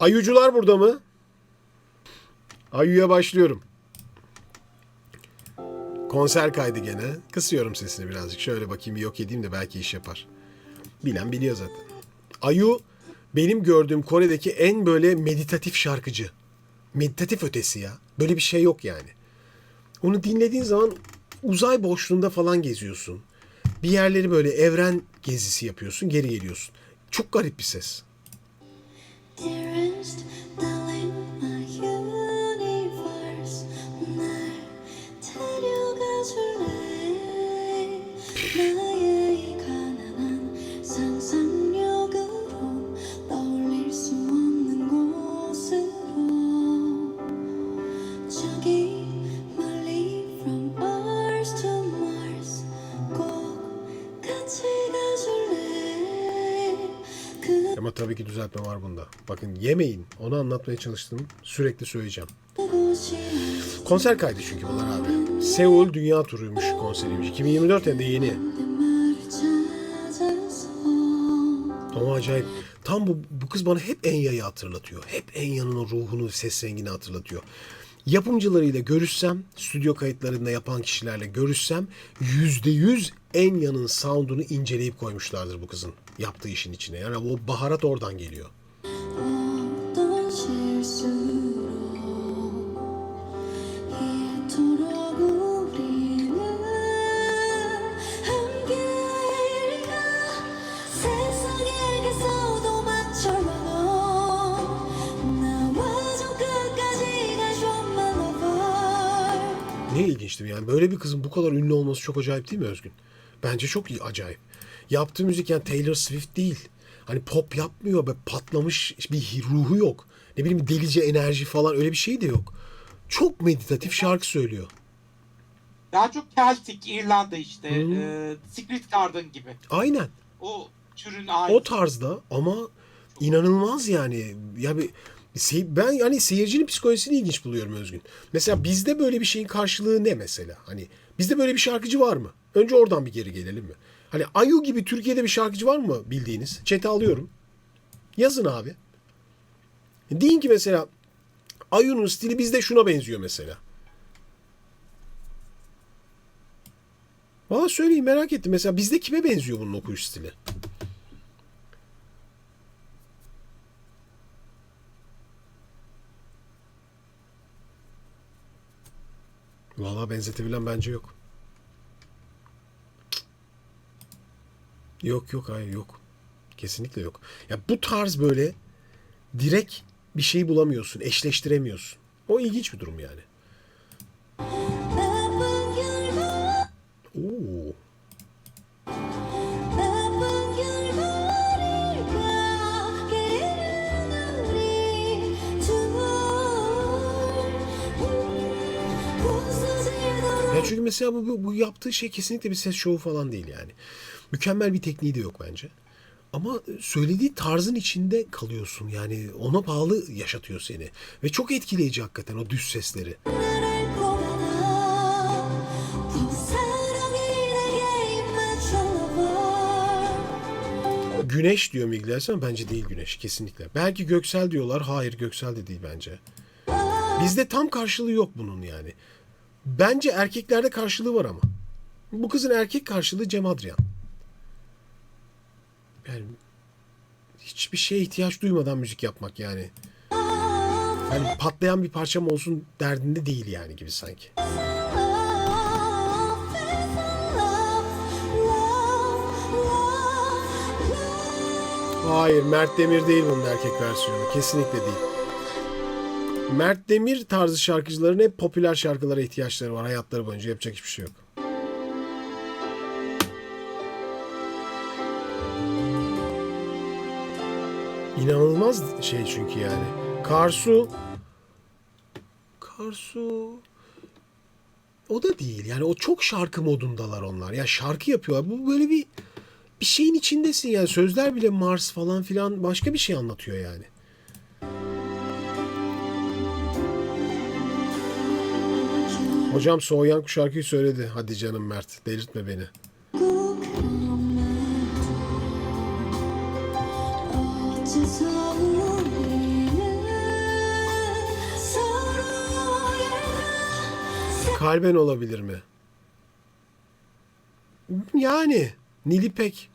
Ayucular burada mı? Ayu'ya başlıyorum. Konser kaydı gene. Kısıyorum sesini birazcık. Şöyle bakayım bir yok edeyim de belki iş yapar. Bilen biliyor zaten. Ayu benim gördüğüm Kore'deki en böyle meditatif şarkıcı. Meditatif ötesi ya. Böyle bir şey yok yani. Onu dinlediğin zaman uzay boşluğunda falan geziyorsun. Bir yerleri böyle evren gezisi yapıyorsun, geri geliyorsun. Çok garip bir ses. Dearest darling, Ama tabii ki düzeltme var bunda. Bakın yemeyin. Onu anlatmaya çalıştım. Sürekli söyleyeceğim. Konser kaydı çünkü bunlar abi. Seul Dünya Turu'ymuş konseriymiş. 2024 hem yeni. Ama acayip. Tam bu, bu kız bana hep Enya'yı hatırlatıyor. Hep Enya'nın o ruhunu, ses rengini hatırlatıyor. Yapımcılarıyla görüşsem, stüdyo kayıtlarında yapan kişilerle görüşsem %100 Enya'nın sound'unu inceleyip koymuşlardır bu kızın yaptığı işin içine. Yani o baharat oradan geliyor. Ne ilginçti yani böyle bir kızın bu kadar ünlü olması çok acayip değil mi Özgün? Bence çok iyi, acayip. Yaptığı müzik yani Taylor Swift değil. Hani pop yapmıyor be patlamış bir ruhu yok. Ne bileyim delice enerji falan öyle bir şey de yok. Çok meditatif şarkı söylüyor. Daha çok Celtic, İrlanda işte. E, Secret Garden gibi. Aynen. O türün aynı. O tarzda ama inanılmaz yani. Ya bir ben yani seyircinin psikolojisini ilginç buluyorum Özgün. Mesela bizde böyle bir şeyin karşılığı ne mesela? Hani bizde böyle bir şarkıcı var mı? Önce oradan bir geri gelelim mi? Hani Ayu gibi Türkiye'de bir şarkıcı var mı bildiğiniz? Çete alıyorum. Yazın abi. Deyin ki mesela Ayu'nun stili bizde şuna benziyor mesela. Valla söyleyeyim merak ettim. Mesela bizde kime benziyor bunun okuyuş stili? Valla benzetebilen bence yok. Yok yok hayır yok. Kesinlikle yok. Ya bu tarz böyle direkt bir şey bulamıyorsun, eşleştiremiyorsun. O ilginç bir durum yani. mesela bu, bu, bu yaptığı şey kesinlikle bir ses şovu falan değil yani. Mükemmel bir tekniği de yok bence. Ama söylediği tarzın içinde kalıyorsun. Yani ona bağlı yaşatıyor seni. Ve çok etkileyici hakikaten o düz sesleri. Güneş diyor Miguel ama bence değil güneş kesinlikle. Belki göksel diyorlar. Hayır göksel de değil bence. Bizde tam karşılığı yok bunun yani. Bence erkeklerde karşılığı var ama. Bu kızın erkek karşılığı Cem Adrian. Yani hiçbir şeye ihtiyaç duymadan müzik yapmak yani. Yani patlayan bir parçam olsun derdinde değil yani gibi sanki. Hayır Mert Demir değil bunun erkek versiyonu. Kesinlikle değil. Mert Demir tarzı şarkıcıların hep popüler şarkılara ihtiyaçları var hayatları boyunca. Yapacak hiçbir şey yok. İnanılmaz şey çünkü yani. Karsu Karsu o da değil. Yani o çok şarkı modundalar onlar. Ya şarkı yapıyorlar. Bu böyle bir bir şeyin içindesin yani. Sözler bile Mars falan filan başka bir şey anlatıyor yani. Hocam Soğuyan şarkıyı söyledi. Hadi canım Mert. Delirtme beni. Kalben olabilir mi? Yani Nilipek.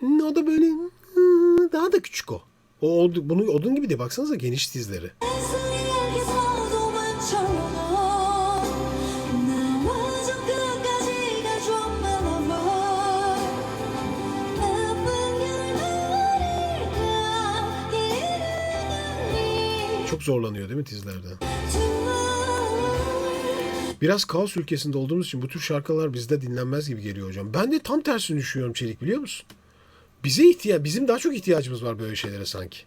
Hmm, o da böyle hmm, daha da küçük o. O odun gibi de baksanıza geniş dizleri. Çok zorlanıyor değil mi tizlerde? Biraz kaos ülkesinde olduğumuz için bu tür şarkılar bizde dinlenmez gibi geliyor hocam. Ben de tam tersini düşünüyorum Çelik biliyor musun? Bize ihtiya bizim daha çok ihtiyacımız var böyle şeylere sanki.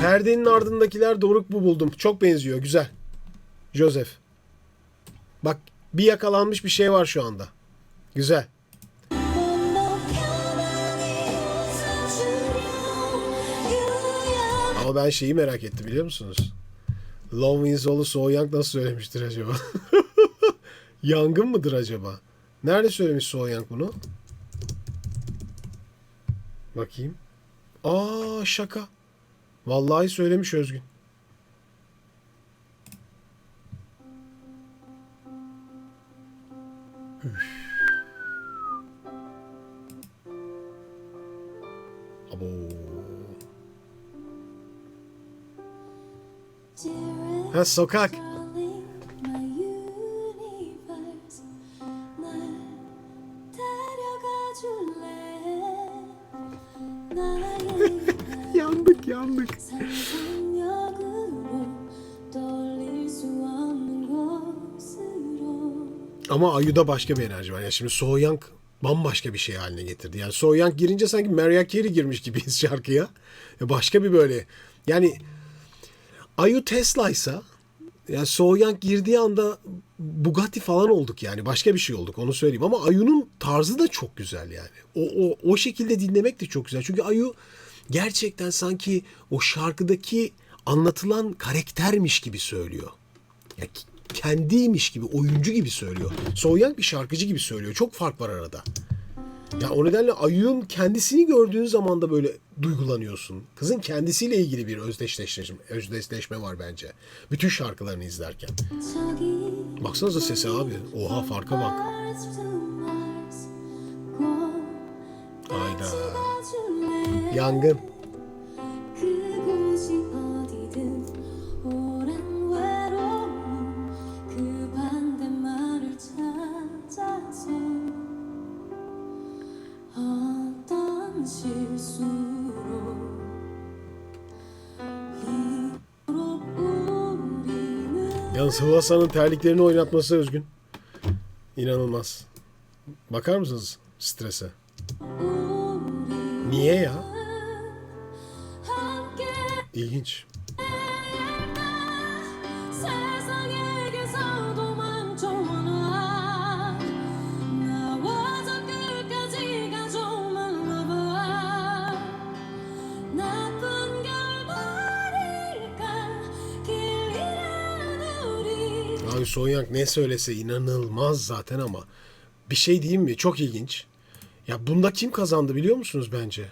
Perdenin ardındakiler Doruk bu buldum. Çok benziyor. Güzel. Joseph. Bak bir yakalanmış bir şey var şu anda. Güzel. Ama ben şeyi merak ettim biliyor musunuz? Love Wins All'u So Young nasıl söylemiştir acaba? Yangın mıdır acaba? Nerede söylemiş So Young bunu? Bakayım. Aa şaka. Vallahi söylemiş Özgün. Üf. Abo. Ha sokak. yandık yandık. Ama Ayu'da başka bir enerji var. Ya şimdi Soğuyank bambaşka bir şey haline getirdi. Yani Soğuyank girince sanki Mariah Carey girmiş gibiyiz şarkıya. Başka bir böyle yani Ayu Tesla'ysa yani So Young girdiği anda Bugatti falan olduk yani. Başka bir şey olduk onu söyleyeyim. Ama Ayu'nun tarzı da çok güzel yani. O, o, o şekilde dinlemek de çok güzel. Çünkü Ayu gerçekten sanki o şarkıdaki anlatılan karaktermiş gibi söylüyor. Ya k- kendiymiş gibi, oyuncu gibi söylüyor. So Young bir şarkıcı gibi söylüyor. Çok fark var arada. Ya o nedenle ayığın kendisini gördüğün zaman da böyle duygulanıyorsun. Kızın kendisiyle ilgili bir özdeşleşme, özdeşleşme var bence. Bütün şarkılarını izlerken. Baksanıza sese abi. Oha farka bak. Hayda. Yangın. Yalnız Hıvasan'ın terliklerini oynatması Özgün. İnanılmaz. Bakar mısınız strese? Niye ya? İlginç. Sonyang ne söylese inanılmaz zaten ama bir şey diyeyim mi? Çok ilginç. Ya bunda kim kazandı biliyor musunuz bence?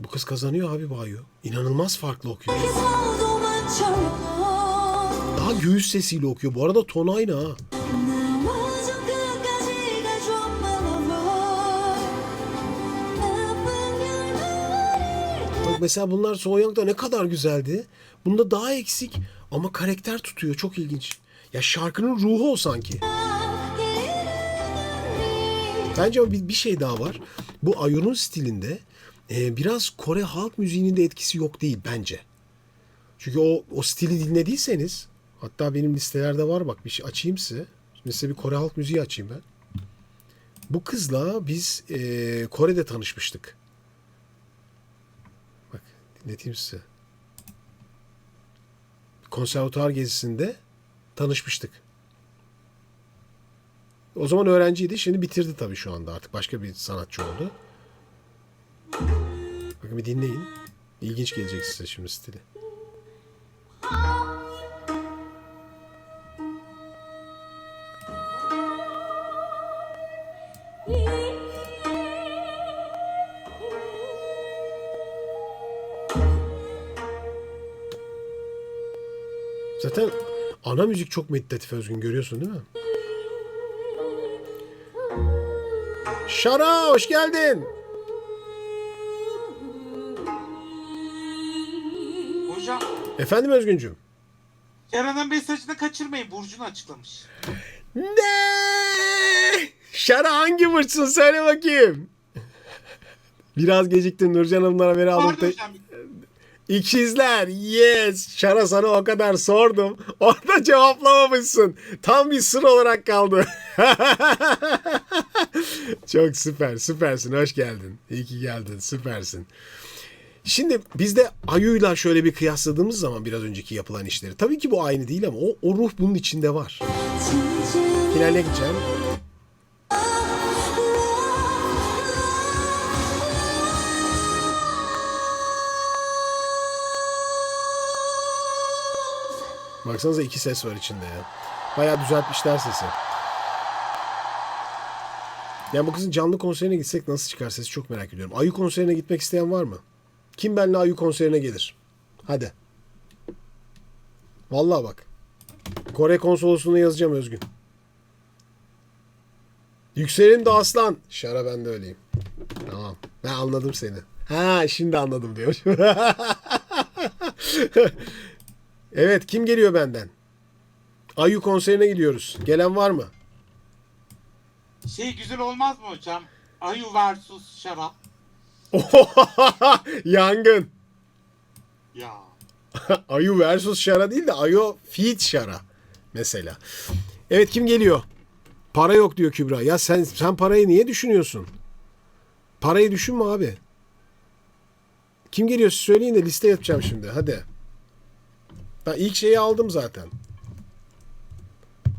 Bu kız kazanıyor abi Bayu. İnanılmaz farklı okuyor. Daha göğüs sesiyle okuyor. Bu arada ton aynı ha. Bak mesela bunlar Soğuyang'da ne kadar güzeldi. Bunda daha eksik ama karakter tutuyor. Çok ilginç. Ya şarkının ruhu o sanki. Bence ama bir, şey daha var. Bu Ayun'un stilinde e, biraz Kore halk müziğinin de etkisi yok değil bence. Çünkü o, o stili dinlediyseniz hatta benim listelerde var bak bir şey açayım size. Şimdi size bir Kore halk müziği açayım ben. Bu kızla biz e, Kore'de tanışmıştık. Bak dinleteyim size. Konservatuar gezisinde tanışmıştık. O zaman öğrenciydi. Şimdi bitirdi tabii şu anda artık. Başka bir sanatçı oldu. Bakın bir dinleyin. İlginç gelecek size şimdi stili. Zaten ana müzik çok meditatif Özgün görüyorsun değil mi? Şara hoş geldin. Hocam Efendim Özgüncüm. Yaran'ın mesajını kaçırmayın. Burcu'nu açıklamış. Ne? Şara hangi burçsun söyle bakayım. Biraz geciktin Nurcan Hanım'dan haberi aldım. Pardon hocam. İkizler yes. Şara sana o kadar sordum. Orada cevaplamamışsın. Tam bir sır olarak kaldı. Çok süper süpersin hoş geldin. İyi ki geldin süpersin. Şimdi biz de Ayu'yla şöyle bir kıyasladığımız zaman biraz önceki yapılan işleri. Tabii ki bu aynı değil ama o, o ruh bunun içinde var. Finale gideceğim. Baksanıza iki ses var içinde ya. Bayağı düzeltmişler sesi. Ya bu kızın canlı konserine gitsek nasıl çıkar sesi çok merak ediyorum. Ayu konserine gitmek isteyen var mı? Kim benimle Ayu konserine gelir? Hadi. Vallahi bak. Kore konsolosluğuna yazacağım Özgün. Yükselelim de aslan. Şara ben de öyleyim. Tamam. Ben anladım seni. Ha şimdi anladım diyor. evet kim geliyor benden? Ayu konserine gidiyoruz. Gelen var mı? Şey güzel olmaz mı hocam? Ayu versus Şara. Yangın. Ya. Ayu versus Şara değil de Ayu feat Şara mesela. Evet kim geliyor? Para yok diyor Kübra. Ya sen sen parayı niye düşünüyorsun? Parayı düşünme abi. Kim geliyor söyleyin de liste yapacağım şimdi. Hadi. Ben ilk şeyi aldım zaten.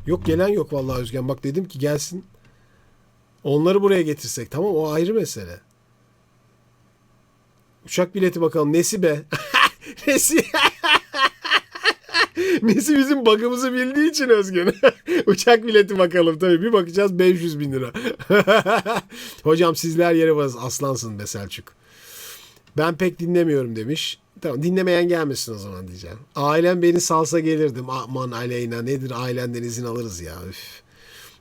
Yok gelen yok vallahi Özgen. Bak dedim ki gelsin. Onları buraya getirsek tamam o ayrı mesele. Uçak bileti bakalım. Nesi be? Nesi? Nesi bizim bakımızı bildiği için Özgün. Uçak bileti bakalım tabii. Bir bakacağız 500 bin lira. Hocam sizler yere bas aslansın be Selçuk. Ben pek dinlemiyorum demiş. Tamam dinlemeyen gelmesin o zaman diyeceğim. Ailem beni salsa gelirdim. Aman Aleyna nedir ailenden izin alırız ya. Üf.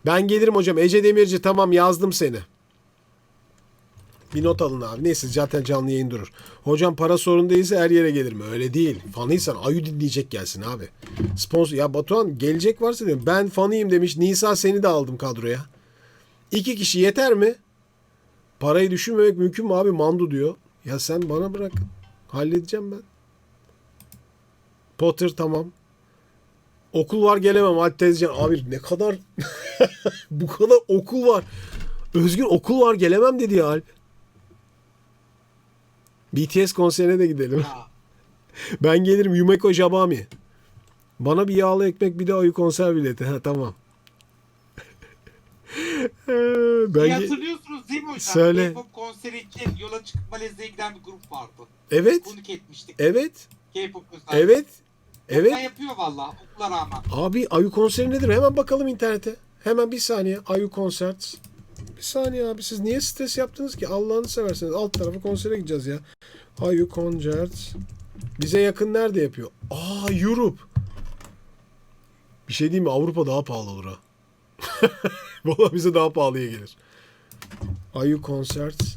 Ben gelirim hocam. Ece Demirci tamam yazdım seni. Bir not alın abi. Neyse zaten canlı yayın durur. Hocam para sorun değilse her yere gelirim. Öyle değil. Fanıysan Ayu dinleyecek gelsin abi. Sponsor. Ya Batuhan gelecek varsa diyorum. Ben fanıyım demiş. Nisa seni de aldım kadroya. İki kişi yeter mi? Parayı düşünmemek mümkün mü abi? Mandu diyor. Ya sen bana bırak. Halledeceğim ben. Potter tamam. Okul var gelemem Alp Tezcan. Abi ne kadar bu kadar okul var. Özgür okul var gelemem dedi ya Alp. BTS konserine de gidelim. Ben gelirim Yumeko Jabami. Bana bir yağlı ekmek bir de ayı konser bileti. Ha tamam. ben hatırlıyorsunuz değil mi hocam? Söyle. K-pop konseri için yola çıkıp Malezya'ya giden bir grup vardı. Evet. Konuk etmiştik. Evet. K-pop özel. Evet. Evet. Evet. yapıyor valla okula rağmen. Abi Ayu konseri nedir? Hemen bakalım internete. Hemen bir saniye. Ayu Concerts. Bir saniye abi. Siz niye stres yaptınız ki? Allah'ını severseniz. Alt tarafa konsere gideceğiz ya. Ayu Concerts. Bize yakın nerede yapıyor? Aa Europe. Bir şey diyeyim mi? Avrupa daha pahalı olur ha. Valla bize daha pahalıya gelir. Ayu Concerts.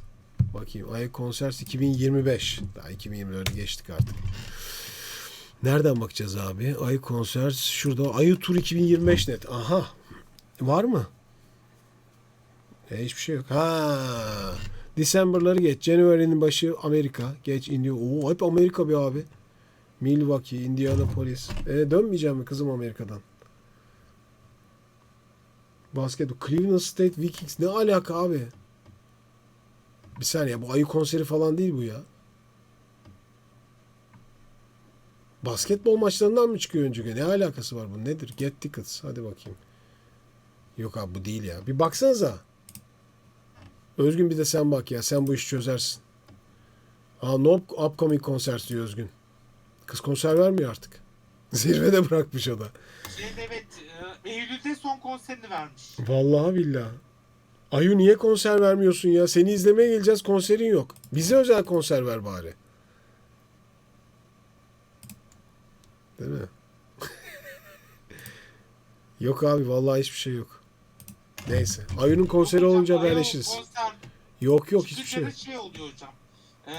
Bakayım. Ayu Concerts 2025. Daha 2024'ü geçtik artık. Nereden bakacağız abi? Ay konser şurada. Ayı Tur 2025 net. Aha. Var mı? E, hiçbir şey yok. Ha. December'ları geç. January'nin başı Amerika. Geç India. Oo hep Amerika bir abi. Milwaukee, Indianapolis. E, dönmeyeceğim mi kızım Amerika'dan? Basket. Cleveland State Vikings. Ne alaka abi? Bir saniye. Bu ayı konseri falan değil bu ya. Basketbol maçlarından mı çıkıyor önce? Ne alakası var bu? Nedir? Get tickets. Hadi bakayım. Yok abi bu değil ya. Bir baksanıza. Özgün bir de sen bak ya. Sen bu işi çözersin. Aa no upcoming concerts diyor Özgün. Kız konser vermiyor artık. Zirvede bırakmış o da. Şeyde evet e, Eylül'de son konserini vermiş. Vallahi billahi. Ayu niye konser vermiyorsun ya? Seni izlemeye geleceğiz konserin yok. Bize özel konser ver bari. Değil mi? Yok abi vallahi hiçbir şey yok. Neyse. Ayu'nun konseri Hocam, olunca haberleşiriz. Konser Yok yok hiçbir şey yok. şey oluyor hocam. Ee,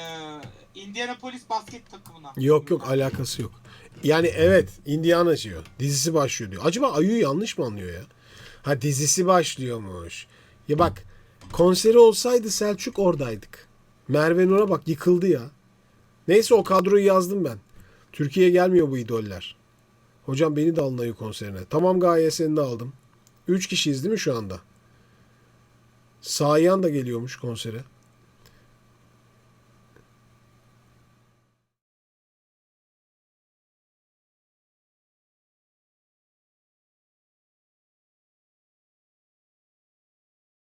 Indianapolis basket takımına. Yok yok alakası yok. Yani evet Indiana diyor. Dizisi başlıyor diyor. Acaba Ayu yanlış mı anlıyor ya? Ha dizisi başlıyormuş. Ya bak konseri olsaydı Selçuk oradaydık. Merve Nur'a bak yıkıldı ya. Neyse o kadroyu yazdım ben. Türkiye'ye gelmiyor bu idoller. Hocam beni de alın Ayu konserine. Tamam Gaye seni de aldım. Üç kişiyiz değil mi şu anda? Sayan da geliyormuş konsere.